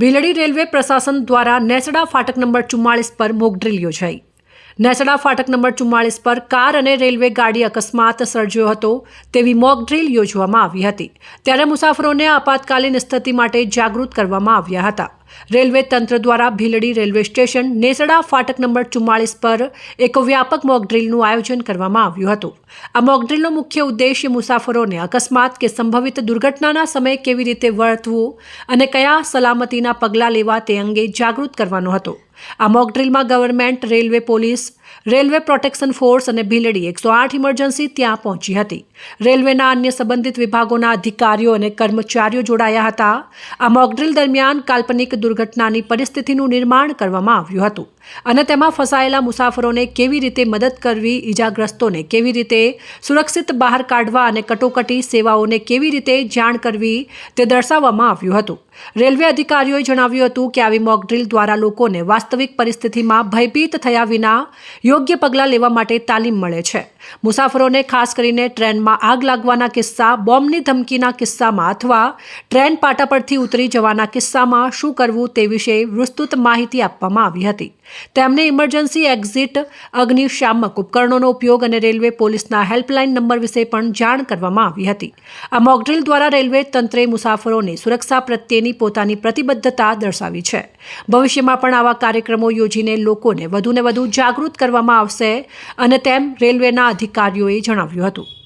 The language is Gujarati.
ભીલડી રેલવે પ્રશાસન દ્વારા નેસડા ફાટક નંબર ચુમ્માળીસ પર મોક ડ્રીલ યોજાઈ. નેસડા ફાટક નંબર ચુમ્માળીસ પર કાર અને રેલવે ગાડી અકસ્માત સર્જ્યો હતો તેવી મોક ડ્રીલ યોજવામાં આવી હતી. ત્યારે મુસાફરોને આપાતકાલીન સ્થિતિ માટે જાગૃત કરવામાં આવ્યા હતા. રેલવે તંત્ર દ્વારા ભીલડી રેલવે સ્ટેશન નેસડા ફાટક નંબર ચુમ્માળીસ પર એક વ્યાપક મોકડ્રીલનું આયોજન કરવામાં આવ્યું હતું. આ મોકડ્રીલનો મુખ્ય ઉદ્દેશ્ય મુસાફરોને અકસ્માત કે સંભવિત દુર્ઘટનાના સમયે કેવી રીતે વર્તવું અને કયા સલામતીના પગલાં લેવા તે અંગે જાગૃત કરવાનો હતો. આ mock ડ્રીલમાં government railway police railway protection force અને ભીલડી એકસો આઠ ઇમરજન્સી ત્યાં પહોંચી હતી. રેલવેના અન્ય સંબંધિત વિભાગોના અધિકારીઓ અને કર્મચારીઓ જોડાયા હતા. આ મોકડ્રીલ દરમિયાન કાલ્પનિક દુર્ઘટનાની પરિસ્થિતિનું નિર્માણ કરવામાં આવ્યું હતું. અને તેમાં ફસાયેલા મુસાફરોને કેવી રીતે મદદ કરવી, ઈજાગ્રસ્તોને કેવી રીતે સુરક્ષિત બહાર કાઢવા અને કટોકટી સેવાઓને કેવી રીતે જાણ કરવી તે દર્શાવવામાં આવ્યું હતું. રેલવે અધિકારીઓએ જણાવ્યું હતું કે આવી મોકડ્રીલ દ્વારા લોકોને વાસ્તવિક પરિસ્થિતિમાં ભયભીત થયા વિના યોગ્ય પગલાં લેવા માટે તાલીમ મળે છે. મુસાફરોને ખાસ કરીને ટ્રેનમાં આગ લાગવાના કિસ્સા, બોમ્બની ધમકીના કિસ્સામાં અથવા ટ્રેન પાટા પરથી ઉતરી જવાના કિસ્સામાં શું કરવું તે વિશે વિસ્તૃત માહિતી આપવામાં આવી હતી. તેમને ઇમરજન્સી એક્ઝિટ અગ્નિશામક ઉપકરણોનો ઉપયોગ અને રેલવે પોલીસના હેલ્પલાઇન નંબર વિશે પણ જાણ કરવામાં આવી હતી. આ મોકડ્રીલ દ્વારા રેલવે તંત્રે મુસાફરોની સુરક્ષા પ્રત્યેની પોતાની પ્રતિબદ્ધતા દર્શાવી છે. ભવિષ્યમાં પણ આવા કાર્યક્રમો યોજીને લોકોને વધુને વધુ જાગૃત કરવામાં આવશે અને તેમ રેલવેના અધિકારીઓએ જણાવ્યું હતું.